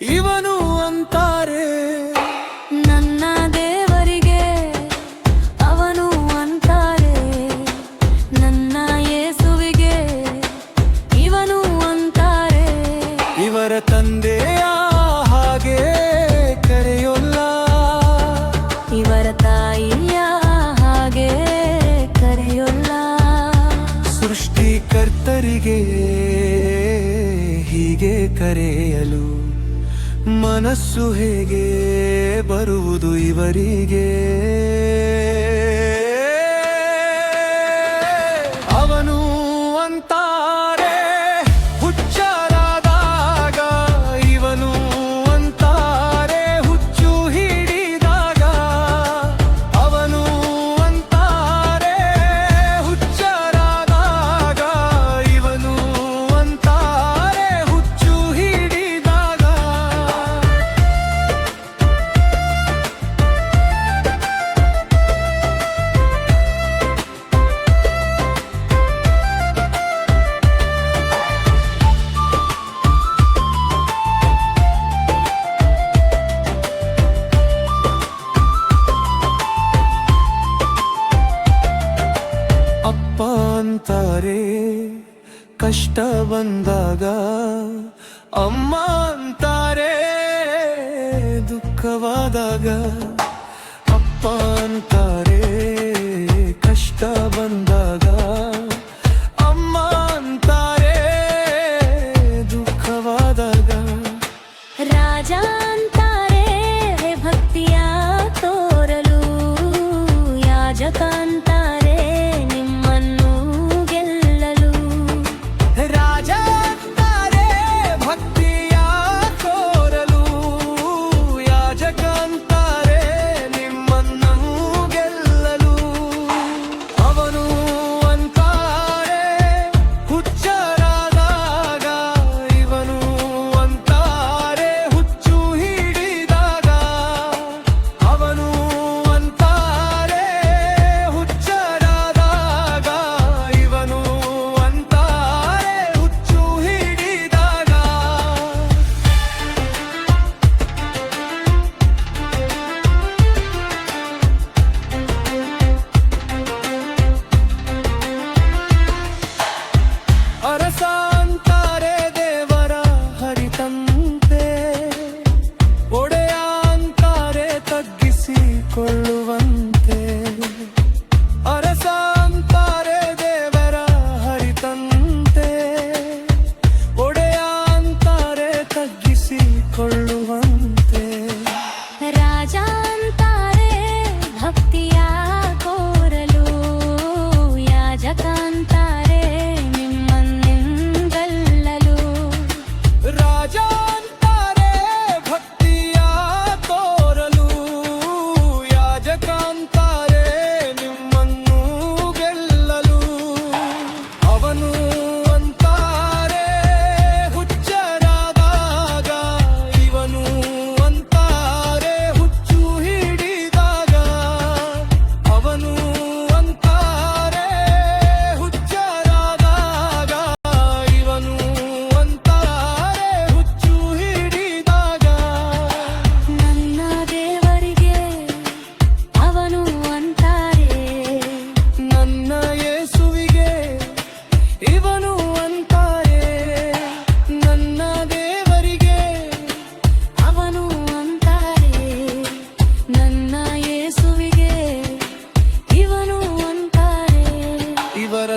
ಇವನು ಅಂತಾರೆ. ನನ್ನ ದೇವರಿಗೆ ಅವನು ಅಂತಾರೆ. ನನ್ನ ಯೇಸುವಿಗೆ ಇವನು ಅಂತಾರೆ. ಇವರ ತಂದೆಯ ಹಾಗೆ ಕರೆಯೊಲ್ಲ. ಇವರ ತಾಯಿಯ ಹಾಗೆ ಕರೆಯೊಲ್ಲ. ಸೃಷ್ಟಿಕರ್ತರಿಗೆ ಹೀಗೆ ಕರೆಯಲು ಮನಸ್ಸು ಹೇಗೆ ಬರುವುದು ಇವರಿಗೆ? ಕಷ್ಟ ಬಂದಾಗ ಅಮ್ಮ ಅಂತಾರೆ ದುಃಖವಾದಾಗ ಅಪ್ಪ ಅಂತಾರೆ ಕಷ್ಟ ಬಂದ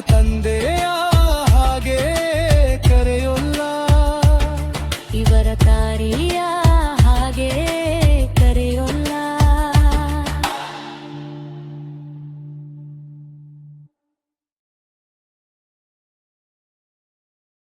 ತಂದೆ